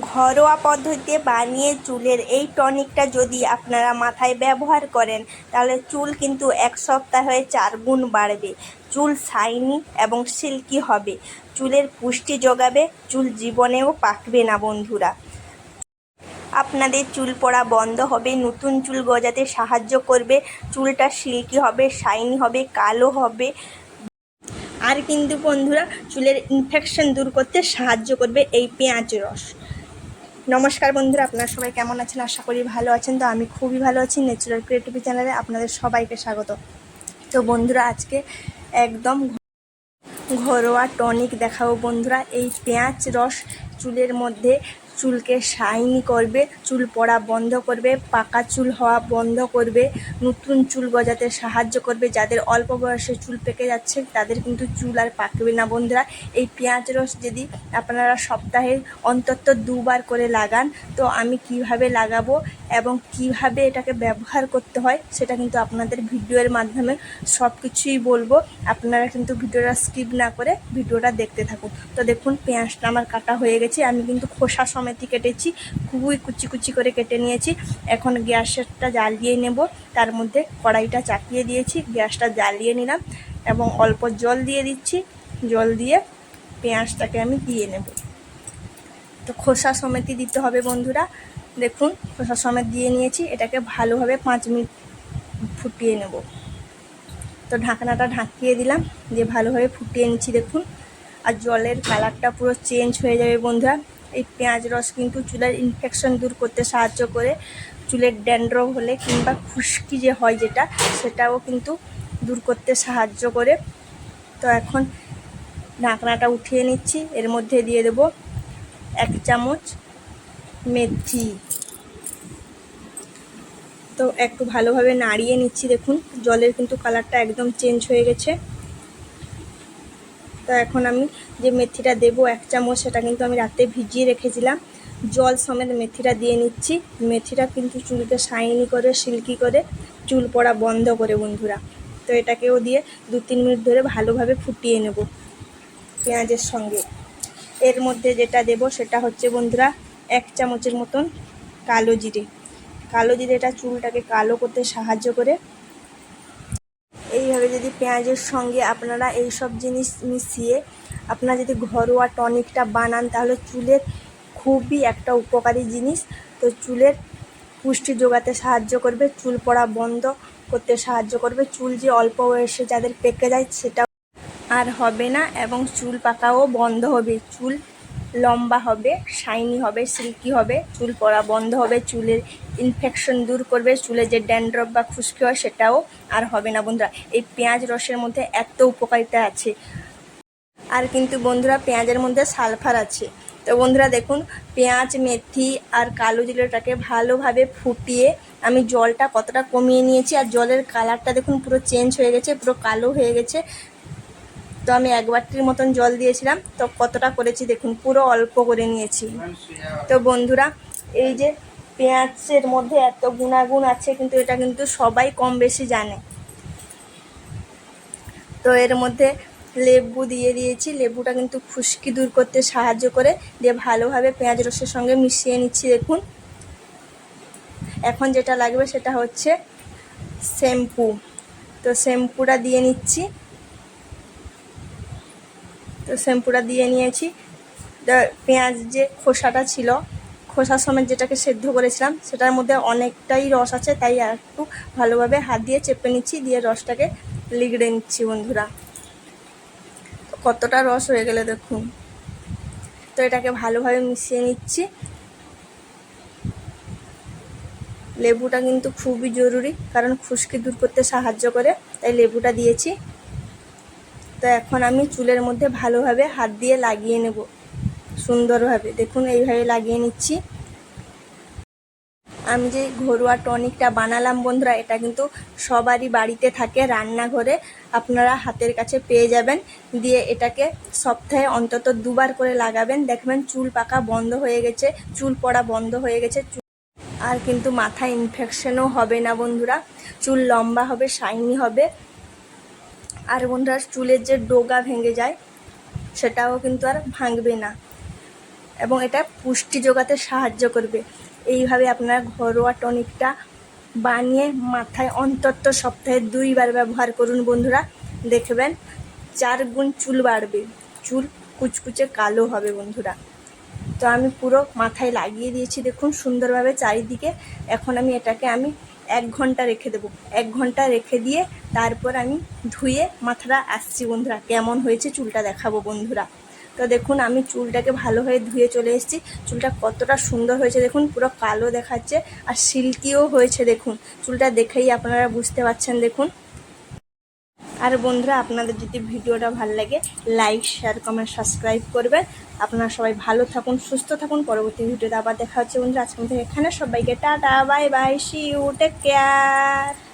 ঘরোয়া পদ্ধতিতে বানিয়ে চুলের এই টনিকটা যদি আপনারা মাথায় ব্যবহার করেন, তাহলে চুল কিন্তু এক সপ্তাহে চার গুণ বাড়বে। চুল শাইনি এবং সিল্কি হবে। চুলের পুষ্টি যোগাবে, চুল জীবনেও পাকবে না বন্ধুরা। আপনাদের চুল পড়া বন্ধ হবে, নতুন চুল গজাতে সাহায্য করবে, চুলটা সিল্কি হবে শাইনি হবে, কালো হবে। আর কিন্তু বন্ধুরা, চুলের ইনফেকশন দূর করতে সাহায্য করবে এই পেঁয়াজ রস। নমস্কার বন্ধুরা, আপনারা সবাই কেমন আছেন? আশা করি ভালো আছেন। তো আমি খুবই ভালো আছি ন্যাচুরাল ক্রিয়েটিভি চ্যানেলে আপনাদের সবাইকে স্বাগত। তো বন্ধুরা, আজকে একদম ঘরোয়া টনিক দেখাবো বন্ধুরা। এই পেঁয়াজ রস চুলের মধ্যে চুলকে শাইনি করবে, চুল পড়া বন্ধ করবে, পাকা চুল হওয়া বন্ধ করবে, নতুন চুল গজাতে সাহায্য করবে, যাদের অল্প বয়সে চুল পেকে যাচ্ছে, তাদের কিন্তু চুল আর পাকবে না বন্ধুরা। এই পেঁয়াজ রস যদি আপনারা সপ্তাহে অন্তত দুবার করে লাগান, তো আমি কীভাবে লাগাবো এবং কীভাবে এটাকে ব্যবহার করতে হয়, সেটা কিন্তু আপনাদের ভিডিওর মাধ্যমে সব কিছুই বলব। আপনারা কিন্তু ভিডিওটা স্কিপ না করে ভিডিওটা দেখতে থাকুন। তো দেখুন, পেঁয়াজটা আমার কাটা হয়ে গেছে, আমি কিন্তু খোসা সমেতই কেটেছি, খুবই কুচি কুচি করে কেটে নিয়েছি। এখন গ্যাসটা জ্বালিয়ে নেব, তার মধ্যে কড়াইটা চাপিয়ে দিয়েছি, গ্যাসটা জ্বালিয়ে নিলাম এবং অল্প জল দিয়ে দিচ্ছি। জল দিয়ে পেঁয়াজটাকে আমি দিয়ে নেব। তো খোসা সমেতই দিতে হবে বন্ধুরা। দেখুন, খোসা সমেত দিয়ে নিয়েছি, এটাকে ভালোভাবে পাঁচ মিনিট ফুটিয়ে নেব। তো ঢাকনাটা ঢাকিয়ে দিলাম, দিয়ে ভালোভাবে ফুটিয়ে নিচ্ছি, দেখুন। আর জলের কালারটা পুরো চেঞ্জ হয়ে যাবে বন্ধুরা। এই পেঁয়াজ রস কিন্তু চুলের ইনফেকশন দূর করতে সাহায্য করে। চুলের ড্যান্ড্রফ হলে কিংবা খুশকি যে হয় যেটা, সেটাও কিন্তু দূর করতে সাহায্য করে। তো এখন ঢাকনাটা উঠিয়ে নিচ্ছি, এর মধ্যে দিয়ে দেব এক চামচ মেথি। তো একটু ভালোভাবে নাড়িয়ে নিচ্ছি, দেখুন জলের কিন্তু কালারটা একদম চেঞ্জ হয়ে গেছে। তো এখন আমি যে মেথিটা দেবো এক চামচ সেটা কিন্তু আমি রাতে ভিজিয়ে রেখেছিলাম। জল সমেত মেথিটা দিয়ে নিচ্ছি। মেথিটা কিন্তু চুলকে শাইনি করে, সিল্কি করে, চুল পড়া বন্ধ করে বন্ধুরা। তো এটাকেও দিয়ে দু তিন মিনিট ধরে ভালোভাবে ফুটিয়ে নেব পেঁয়াজের সঙ্গে। এর মধ্যে যেটা দেব সেটা হচ্ছে বন্ধুরা এক চামচের মতন কালো জিরে। কালো জিরেটা চুলটাকে কালো করতে সাহায্য করে। এইভাবে যদি পেঁয়াজের সঙ্গে আপনারা এই সব জিনিস মিশিয়ে আপনারা যদি ঘরোয়া টনিকটা বানান, তাহলে চুলের খুবই একটা উপকারী জিনিস। তো চুলের পুষ্টি যোগাতে সাহায্য করবে, চুল পড়া বন্ধ করতে সাহায্য করবে। চুল যে অল্প বয়সে যাদের পেকে যায় সেটা আর হবে না এবং চুল পাকাও বন্ধ হবে। চুল লম্বা হবে শাইনি হবে সিল্কি হবে, চুল পড়া বন্ধ হবে, চুলের ইনফেকশন দূর করবে, চুলে যে ড্যান্ড্রফ বা খুশকি হয় সেটাও আর হবে না বন্ধুরা। এই পেঁয়াজ রসের মধ্যে এত উপকারিতা আছে। আর কিন্তু বন্ধুরা, পেঁয়াজের মধ্যে সালফার আছে। তো বন্ধুরা দেখুন, পেঁয়াজ, মেথি আর কালো জিরাটাকে ভালোভাবে ফুটিয়ে আমি জলটা কতটা কমিয়ে নিয়েছি, আর জলের কালারটা দেখুন পুরো চেঞ্জ হয়ে গেছে, পুরো কালো হয়ে গেছে। তো আমি এক বাটির মতন জল দিয়েছিলাম। তো কতটা করেছি দেখুন, পুরো অল্প করে নিয়েছি। তো বন্ধুরা, এই যে পেঁয়াজের মধ্যে এত গুণাগুণ আছে, কিন্তু এটা কিন্তু সবাই কম বেশি জানে। তো এর মধ্যে লেবু দিয়ে দিয়েছি। লেবুটা কিন্তু খুশকি দূর করতে সাহায্য করে। দিয়ে ভালোভাবে পেঁয়াজ রসের সঙ্গে মিশিয়ে নিচ্ছি, দেখুন। এখন যেটা লাগবে সেটা হচ্ছে শ্যাম্পু। তো শ্যাম্পুটা দিয়ে নিচ্ছি। তো শ্যাম্পুটা দিয়ে নিয়েছি। পেঁয়াজ যে খোসাটা ছিল খোসার সময় যেটাকে সেদ্ধ করেছিলাম, সেটার মধ্যে অনেকটাই রস আছে, তাই আর একটু ভালোভাবে হাত দিয়ে চেপে নিচ্ছি, দিয়ে রসটাকে লিগড়ে নিচ্ছি বন্ধুরা। কতটা রস হয়ে গেলে দেখুন। তো এটাকে ভালোভাবে মিশিয়ে নিচ্ছি। লেবুটা কিন্তু খুবই জরুরি, কারণ খুশকি দূর করতে সাহায্য করে, তাই লেবুটা দিয়েছি। তো এখন আমি চুলের মধ্যে ভালোভাবে হাত দিয়ে লাগিয়ে নেব। সুন্দরভাবে। দেখুন, এইভাবে লাগিয়ে নিচ্ছি। আমি যে ঘরোয়া টনিকটা বানালাম বন্ধুরা, এটা কিন্তু সবারই বাড়িতে থাকে রান্নাঘরে। আপনারা হাতের কাছে পেয়ে যাবেন। দিয়ে এটাকে সপ্তাহে অন্তত দুবার করে লাগাবেন। দেখবেন চুল পাকা বন্ধ হয়ে গেছে, চুল পড়া বন্ধ হয়ে গেছে। আর কিন্তু মাথায় ইনফেকশনও হবে না বন্ধুরা। চুল লম্বা হবে শাইনি হবে। আর বন্ধুরা চুলের যে ডোগা ভেঙে যায়, সেটাও কিন্তু আর ভাঙবে না। এবং এটা পুষ্টি যোগাতে সাহায্য করবে। এইভাবে আপনারা ঘরোয়া টনিকটা বানিয়ে মাথায় অন্তত সপ্তাহে দুইবার ব্যবহার করুন বন্ধুরা। দেখবেন চার গুণ চুল বাড়বে। চুল কুচকুচে কালো হবে বন্ধুরা। তো আমি পুরো মাথায় লাগিয়ে দিয়েছি। দেখুন সুন্দরভাবে চারিদিকে। এখন আমি এটাকে আমি এক ঘণ্টা রেখে দেবো। এক ঘণ্টা রেখে দিয়ে তারপর আমি ধুয়ে মাথাটা আসছি বন্ধুরা, কেমন হয়েছে চুলটা দেখাবো বন্ধুরা। তো দেখুন, আমি চুলটাকে ভালোভাবে ধুয়ে চলে এসেছি। চুলটা কতটা সুন্দর হয়েছে দেখুন, পুরো কালো দেখাচ্ছে আর সিল্কিও হয়েছে দেখুন। চুলটা দেখেই আপনারা বুঝতে পারছেন দেখুন। আর বন্ধুরা, আপনাদের যদি ভিডিওটা ভালো লাগে লাইক শেয়ার কমেন্ট সাবস্ক্রাইব করবেন। আপনারা সবাই ভালো থাকুন, সুস্থ থাকুন। পরবর্তী ভিডিওতে আবার দেখা হচ্ছে। বন্ধুরা আজকে এখানে সবাইকে tata bye bye you take care